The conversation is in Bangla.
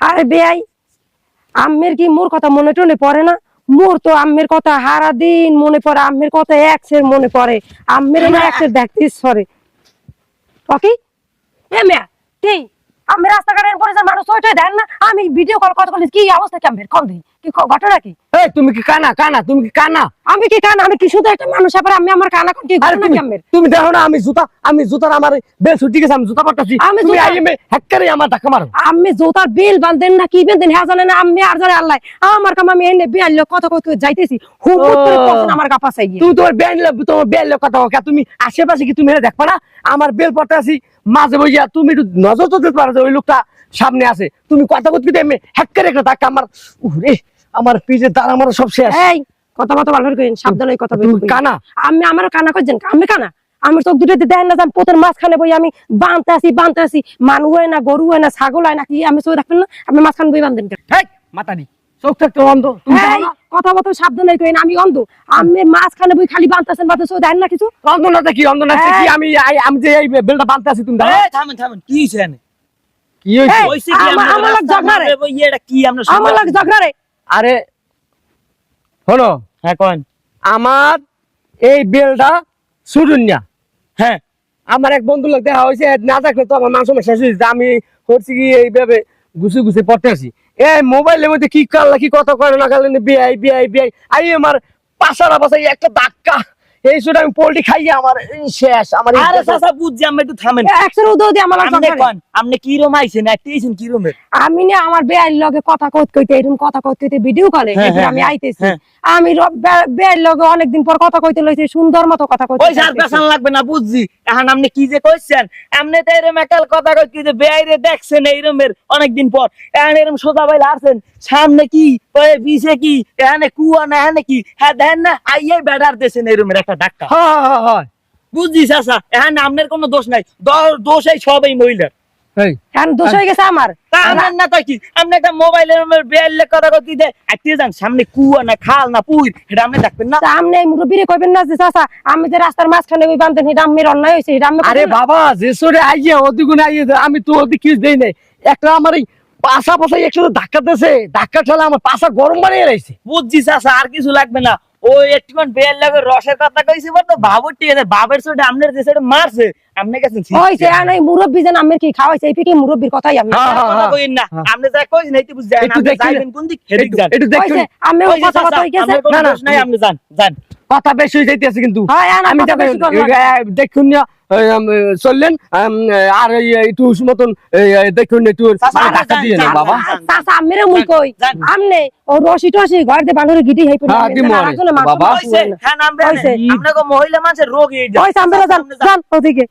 আরে বেয়াই আম্মের কি মোর কথা মনে টনে পড়ে না? মোর তো আম্মের কথা হারা দিন মনে পড়ে, আম্মের কথা একসের মনে পড়ে। আম্মের না একসের ব্যক্তি সরে। ওকে এ মেয়া তুই আমি রাস্তাঘাটের পরে মানুষ ওইটাই দেন না? আমি ভিডিও কল কথা বলি কি অবস্থা কি আম্মের? কল দিই কি ঘটনা কি? এই তুমি কি কানা কানা তুমি কি কানা? আমি কি কান? আমি কি শুধু একটা মানুষ? আবার আমি আমার কানা কি ঘটনা কি আম্মের তুমি দেখো না আমি জুতা আমি জুতার আমার বেল ছুটি গেছে আমি জুতা পড়তাছি আমি তুমি জুতা- আইএমএ হ্যাক্কারে আমার ধাক্কা মারো। আমি জোতার বেল বান্ধেন না কি বান্ধেন হ্যাঁ জানে না আমি আর জানে আল্লাহ। আমার কাম আমি এনে বেল কথা কই যাইতেছি। করে আমার কাপা চাই তুমি তোমার বেল তোমার বেল কথা তুমি আশেপাশে কি তুমি এটা দেখবা না? আমার বেল পড়তে আছি মাঝে বইয়া তুমি একটু নজর তো দিতে পারো যে ওই লোকটা সামনে আছে। তুমি কথা বলতে আমি হ্যাক্কারে একটা ধাক্কা আমার উরে আমার পিঠের দাঁড় আমার সব শেষ। এই কথা মতো ভালো করে কইন সাবধানে কথা তুমি বলতে কানা। আমি আমার কানা কইছেন আমি কানা? আমি চোখ দুটোতে দেখেন না যান পোতের মাঝখানে বই আমি বানতে আসি বানতে আসি। মানুষ হয় না গরু হয় না ছাগল হয় না কি আমি চোখ দেখবেন না? আপনি মাঝখানে বই বান্ধেন কেন? হেই মাতারি চোখ থাকতে অন্ধ তুমি? কথা মতো সাবধানে কইন আমি অন্ধ। আমি মাঝখানে বই খালি বানতেছেন বাতে চোখ দেখেন না কিছু? অন্ধ না দেখি অন্ধ না এই। আমি আমি যে এই বেলটা বানতে আছি তুমি? এই, থামেন থামেন কি হইছে এনে? কি হইছে? কি আমার- লাগ ঝগড়া রে। এটা কি আমরা আমার লাগে ঝগড়া রে আরে হলো হ্যাঁ কোন। আমার এই বেলটা সুদুনিয়া না। হ্যাঁ আমার এক বন্ধু লোক দেখা হয়েছে না থাকলে তো আমার মাংস শেষ হয়ে আমি করছি কি এইভাবে গুছে গুছে পড়তে আসি। এই মোবাইলের মধ্যে কি কাল কি কথা করে না কালে বিআই বিআই বিআই। আই আমার পাশারা পাশাই একটা ধাক্কা। এই আমি পোল্ট্রি খাইয়ে আমার শেষ আমার আরে চাচা বুঝছি আমরা একটু থামেন একশোর উদয় দিয়ে আমার আপনি ঝগড়া রে। কোন আপনি কি রকম আইছেন আইতেছেন কি রকমের আমি না আমার বেয়ার লগে কথা কইতে কইতে এরকম কথা কইতে কইতে ভিডিও কলে হ্যাঁ, হ্যাঁ, আমি হ্যাঁ, আইতেছি। আমি বেয়ের লগে অনেকদিন পর কথা কইতে লইছি সুন্দর মতো কথা কইতে ওই। লাগবে না বুঝছি এখন আপনি কি যে কইছেন? এমনি তো এরম একাল কথা কইতে যে বেআইরে দেখছেন এইরমের অনেকদিন পর। এখন এরম সোজা বাইলে আসেন সামনে কি? ওই পিছে কি? এখানে কুয়া না এখানে কি? হ্যাঁ দেখেন না আইয়াই বেড়ার দেশেন এরমের একটা ডাক্তার হ্যাঁ হ্যাঁ হ্যাঁ বুঝছি চাচা এখন আপনার কোনো দোষ নাই। দোষ এই সব এই মহিলার। এই। দোষ হয়ে গেছে আমার। আমার না তাই কি আপনি একটা মোবাইলের বেআইলে কথা কইতে দে আইতে যান সামনে কুয়া না খাল না পুই এটা আপনি দেখবেন না। সামনে মুরব্বীরে কইবেন না যে চাচা আমি যে রাস্তার মাঝখানে ওই বান্ধেন এটা আমের অন্যায় হয়েছে এটা আমি আরে বাবা যে সরে আইয়ে ওদিকে আইয়ে আমি তো ওদিকে কিছু দেই নাই। একটা আমার এই পাশা পাশাই একসাথে ধাক্কা দিয়েছে ধাক্কা ঠেলে আমার পাশা গরম বানিয়ে রয়েছে বুঝছি চাচা আর কিছু লাগবে না। ওই একটুখান বেল লাগে রসের কথা কইছি বল তো বাবুর ঠিক আছে বাবের সাথে আপনার যে সাথে মারছে আপনি গেছেন হইছে আর এই মুরব্বী যেন আমের কি খাওয়াইছে এই পিকে মুরব্বীর কথাই আমি হ্যাঁ, হ্যাঁ, কথা কইন না। হ্যাঁ। আপনি যা কইছেন এইতে বুঝ যায় একটু আপনি যাইবেন কোন দিক? হেদিক যান। একটু দেখুন আমি কথা কথা চাচা, গেছে। না, না, নাই আপনি যান যান। কথা বেশি হয়ে যাইতেছে কিন্তু হ্যাঁ আমি। দেখুন চললেন আর একটু মতন দেখুন একটু দিয়ে বাবা চাচা আমেরে মুই কই আমনে ও রশি ঘর দিয়ে বানরে গিটি হাই পড়ে হ্যাঁ। বাবা। হইছে হ্যাঁ নামবে হইছে। আপনাকে মহিলা মানুষের রোগ এই ওই সামনে জান যান ওদিকে